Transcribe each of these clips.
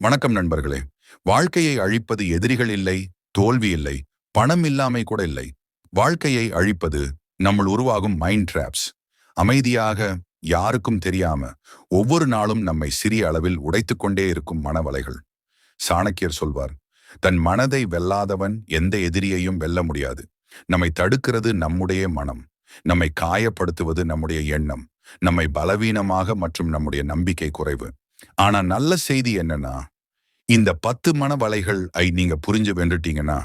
வணக்கம் நண்பர்களே. வாழ்க்கையை அழிப்பது எதிரிகள் இல்லை தோல்வி இல்லை பணம் இல்லாமை கூட இல்லை. வாழ்க்கையை அழிப்பது நம்மள் உருவாகும் மைண்ட் டிராப்ஸ் அமைதியாக யாருக்கும் தெரியாம ஒவ்வொரு நாளும் நம்மை சிறிய அளவில் உடைத்துக் கொண்டே இருக்கும் மனவலைகள். சாணக்கியர் சொல்வார் தன் மனதை வெல்லாதவன் எந்த எதிரியையும் வெல்ல முடியாது. நம்மை தடுக்கிறது நம்முடைய மனம். நம்மை காயப்படுத்துவது நம்முடைய எண்ணம். நம்மை பலவீனமாக மற்றும் நம்முடைய நம்பிக்கை குறைவு. ஆனா நல்ல செய்தி என்னன்னா இந்த பத்து மன வலைகள் ஐ நீங்க புரிஞ்சு வென்றுட்டீங்கன்னா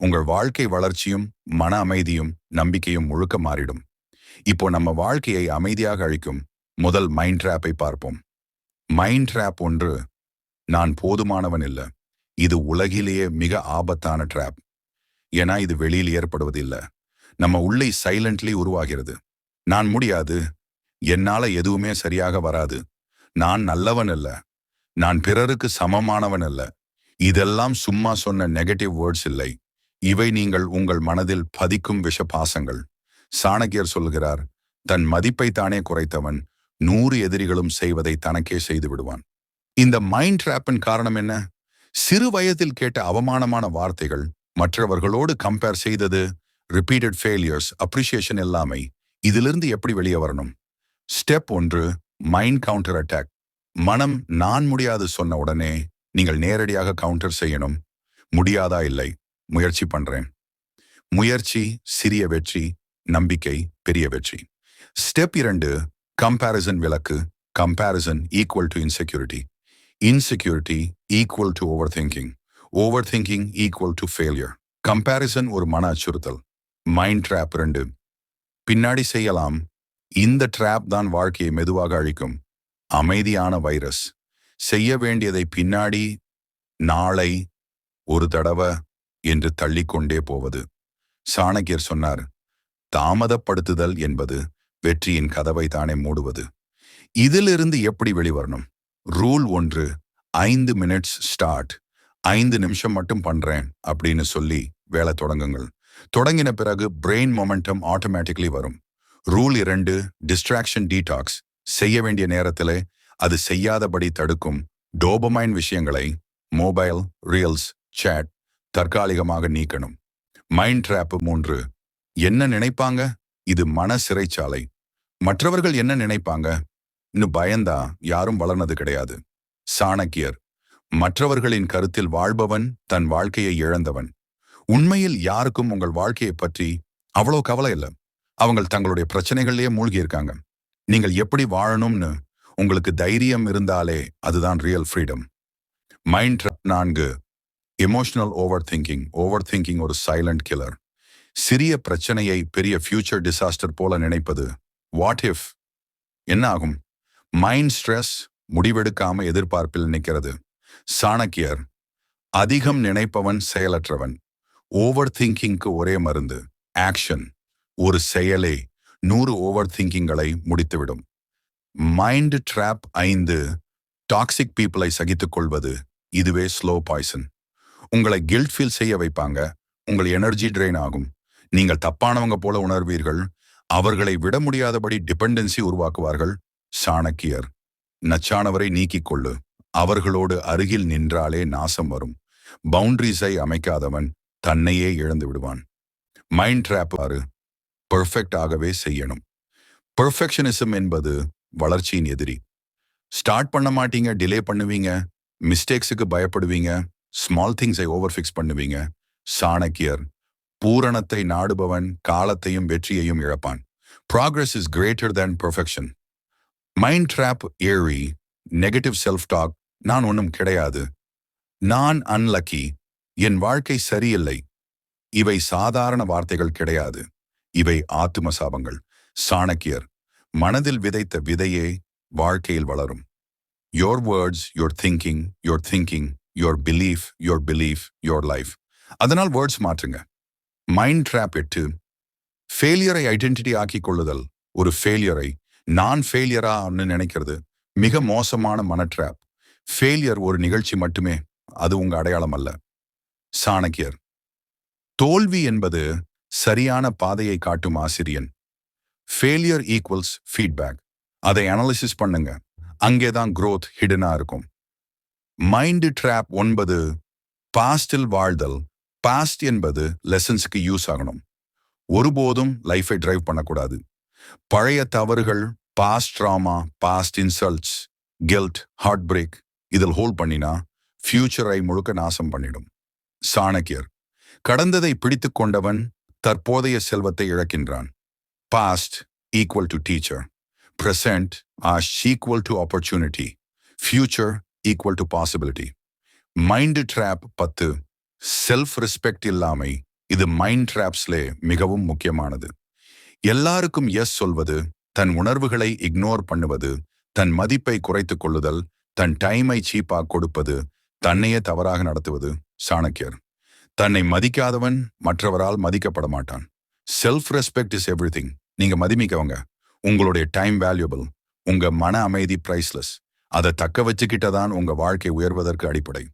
உங்கள் வாழ்க்கை வளர்ச்சியும் மன அமைதியும் நம்பிக்கையும் முழுக்க மாறிடும். இப்போ நம்ம வாழ்க்கையை அமைதியாக அழிக்கும் முதல் மைண்ட் ட்ராப்பை பார்ப்போம். மைண்ட் ட்ராப் ஒன்று நான் போதுமானவன் இல்லை. இது உலகிலேயே மிக ஆபத்தான ட்ராப் ஏன்னா இது வெளியில் ஏற்படுவதில்லை. நம்ம உள்ளே சைலண்ட்லி உருவாகிறது. நான் முடியாது. என்னால எதுவுமே சரியாக வராது. நான் நல்லவன் அல்ல. நான் பிறருக்கு சமமானவன் அல்ல. இதெல்லாம் சும்மா சொன்ன நெகட்டிவ் வேர்ட்ஸ் இல்லை. இவை நீங்கள் உங்கள் மனதில் பதிக்கும் விஷபாசங்கள் சாணக்கியர் சொல்கிறார் தன் மதிப்பை தானே குறைத்தவன் நூறு எதிரிகளும் செய்வதை தனக்கே செய்து விடுவான். இந்த மைண்ட் ட்ராப்பின் காரணம் என்ன? சிறு வயதில் கேட்ட அவமானமான வார்த்தைகள் மற்றவர்களோடு கம்பேர் செய்தது ரிப்பீட்டட் ஃபெயிலியர்ஸ் அப்ரிசியேஷன் எல்லாமே இதிலிருந்து எப்படி வெளியே வரணும்? ஸ்டெப் ஒன்று மைண்ட் கவுண்டர் அட்டாக் மனம் நான் முடியாது சொன்ன உடனே நீங்கள் நேரடியாக கவுண்டர் செய்யணும். முடியாதா? இல்லை. முயற்சி பண்றேன். முயற்சி சிறிய வெற்றி நம்பிக்கை பெரிய வெற்றி. ஸ்டெப் இரண்டு கம்பேரிசன் விளக்கு. Comparison equal to insecurity insecurity equal to over thinking over thinking equal to failure comparison ஒரு மன அச்சுறுத்தல். மைண்ட் ட்ராப் ரெண்டு பின்னாடி செய்யலாம். இந்த ட்ராப் தான் வாழ்க்கையை மெதுவாக அழிக்கும். அமைதியான வைரஸ் செய்ய வேண்டியதை பின்னாடி நாளை ஒரு தடவை என்று தள்ளிக்கொண்டே போவது. சாணக்கியர் சொன்னார் தாமதப்படுத்துதல் என்பது வெற்றியின் கதவை தானே மூடுவது. இதிலிருந்து எப்படி வெளிவரணும்? ரூல் ஒன்று ஐந்து மினிட்ஸ் ஸ்டார்ட் ஐந்து நிமிஷம் மட்டும் பண்றேன் அப்படின்னு சொல்லி வேலை தொடங்குங்கள். தொடங்கின பிறகு பிரெயின் மொமெண்டம் ஆட்டோமேட்டிக்லி வரும். ரூல் இரண்டு டிஸ்ட்ராக்ஷன் டீடாக்ஸ் செய்ய வேண்டிய நேரத்திலே அது செய்யாதபடி தடுக்கும் டோபமைன் விஷயங்களை மொபைல் ரீல்ஸ் சேட் தற்காலிகமாக நீக்கணும். மைண்ட் ட்ராப் மூன்று என்ன நினைப்பாங்க? இது மன சிறைச்சாலை. மற்றவர்கள் என்ன நினைப்பாங்க? இன்னும் பயந்தா யாரும் வளர்னது கிடையாது. சாணக்கியர் மற்றவர்களின் கருத்தில் வாழ்பவன் தன் வாழ்க்கையை இழந்தவன். உண்மையில் யாருக்கும் உங்கள் வாழ்க்கையை பற்றி அவ்வளோ கவலை இல்லை. அவங்க தங்களுடைய பிரச்சனைகள்லேயே மூழ்கி இருக்காங்க நீங்கள் எப்படி வாழணும்னு உங்களுக்கு தைரியம் இருந்தாலே அதுதான் ரியல் ஃப்ரீடம் மைண்ட் நான்கு. Emotional over thinking over thinking ஒரு சைலண்ட் கில்லர் சிறிய பிரச்சனையை பெரிய ஃபியூச்சர் டிசாஸ்டர் போல நினைப்பது. வாட் இஃப் என்ன ஆகும்? மைண்ட் ஸ்ட்ரெஸ் முடிவெடுக்காம எதிர்பார்ப்பில் நிற்கிறது. சாணக்கியர். அதிகம் நினைப்பவன் செயலற்றவன். ஓவர் திங்கிங்க்கு ஒரே மருந்து. ஆக்ஷன் ஒரு செயலே நூறு ஓவர் திங்கிங்களை முடித்துவிடும். மைண்ட் ட்ராப் ஐந்து டாக்ஸிக் பீப்புளை சகித்துக் கொள்வது இதுவே ஸ்லோ பாய்சன் உங்களை கில்ட் ஃபீல் செய்ய வைப்பாங்க. உங்கள் எனர்ஜி ட்ரெயின் ஆகும். நீங்கள் தப்பானவங்க போல உணர்வீர்கள். அவர்களை விட முடியாதபடி டிபெண்டன்சி உருவாக்குவார்கள். சாணக்கியர் நச்சானவரை நீக்கிக் கொள்ளு. அவர்களோடு அருகில் நின்றாலே நாசம் வரும். பவுண்டரிஸை அமைக்காதவன் தன்னையே இழந்து விடுவான். மைண்ட் ட்ராப் ஆறு பெர்ஃபெக்ட் ஆகவே செய்யணும். பெர்ஃபெக்ஷனிசம் என்பது வளர்ச்சியின் எதிரி. ஸ்டார்ட் பண்ண மாட்டீங்க டிலே பண்ணுவீங்க மிஸ்டேக்ஸுக்கு பயப்படுவீங்க ஸ்மால் திங்ஸை ஓவர் ஃபிக்ஸ் பண்ணுவீங்க. சாணக்கியர் பூரணத்தை நாடுபவன் காலத்தையும் வெற்றியையும் இழப்பான். Progress is greater than perfection mind trap ஏழி negative self talk நான் ஒன்றும் கிடையாது. நான் அன்லக்கி என் வாழ்க்கை சரியில்லை. இவை சாதாரண வார்த்தைகள் கிடையாது. இவை ஆத்தும சாபங்கள். சாணக்கியர் மனதில் விதைத்த விதையே வாழ்க்கையில் வளரும். Your words your thinking your thinking your belief your belief your life அதனால் வேர்ட்ஸ் மாற்றுங்க. மைண்ட் ட்ராப் எட்டு ஃபெயிலியரை ஐடென்டிட்டி ஆக்கிக் கொள்ளுதல் ஒரு ஃபெயிலியரை நான் ஃபெயிலியரான்னு நினைக்கிறது மிக மோசமான மன ட்ராப் ஃபெயிலியர் ஒரு நிகழ்ச்சி மட்டுமே அது உங்க அடையாளம் அல்ல. சாணக்கியர் தோல்வி என்பது சரியான பாதையை காட்டும் ஆசிரியன். ஃபெயிலியர் ஈக்குவல்ஸ் ஃபீட்பேக் அதை அனாலிசிஸ் பண்ணுங்க. அங்கே தான் குரோத் ஹிடனா இருக்கும். மைண்டு ட்ராப் ஒன்பது பாஸ்டில் வாழ்தல். பாஸ்ட் என்பது லெசன்ஸுக்கு யூஸ் ஆகணும். ஒருபோதும் லைஃபை டிரைவ் பண்ணக்கூடாது. பழைய தவறுகள் past trauma past insults guilt heartbreak இதில் ஹோல்ட் பண்ணினா ஃபியூச்சரை முழுக்க நாசம் பண்ணிடும். சாணக்கியர். கடந்ததை பிடித்து கொண்டவன் தற்போதைய செல்வத்தை இழக்கின்றான். Past equal to teacher present are equal to opportunity future equal to possibility mind trap பத்து. செல்ஃப் ரெஸ்பெக்ட் இல்லாமை. இது மைண்ட் ட்ராப்ஸ்லே மிகவும் முக்கியமானது. எல்லாருக்கும் எஸ் சொல்வது தன் உணர்வுகளை இக்னோர் பண்ணுவது தன் மதிப்பை குறைத்துக் கொள்ளுதல் தன் டைமை சீப்பாக கொடுப்பது தன்னையே தவறாக நடத்துவது சாணக்கியர். தன்னை மதிக்காதவன் மற்றவரால் மதிக்கப்பட மாட்டான் செல்ஃப் ரெஸ்பெக்ட் இஸ் எவ்ரி நீங்க மதிமிக்கவங்க. உங்களுடைய டைம் வேல்யூபிள் உங்க மன அமைதி பிரைஸ்லெஸ் அதை தக்க வச்சுக்கிட்டதான் உங்க வாழ்க்கை உயர்வதற்கு அடிப்படை.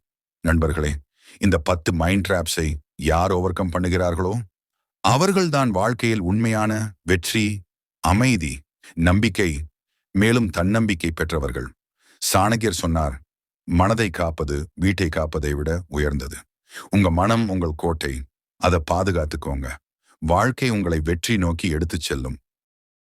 நண்பர்களே இந்த பத்து மைண்ட் ட்ராப்ஸை யார் ஓவர் கம் பண்ணுகிறார்களோ? அவர்கள்தான் வாழ்க்கையில் உண்மையான வெற்றி அமைதி நம்பிக்கை மேலும் தன்னம்பிக்கை பெற்றவர்கள். சாணகியர் சொன்னார் மனதை காப்பது வீட்டை காப்பதை விட உயர்ந்தது. உங்க மனம் உங்கள் கோட்டை அதை பாதுகாத்துக்கோங்க. வாழ்க்கை உங்களை வெற்றி நோக்கி எடுத்துச் செல்லும்.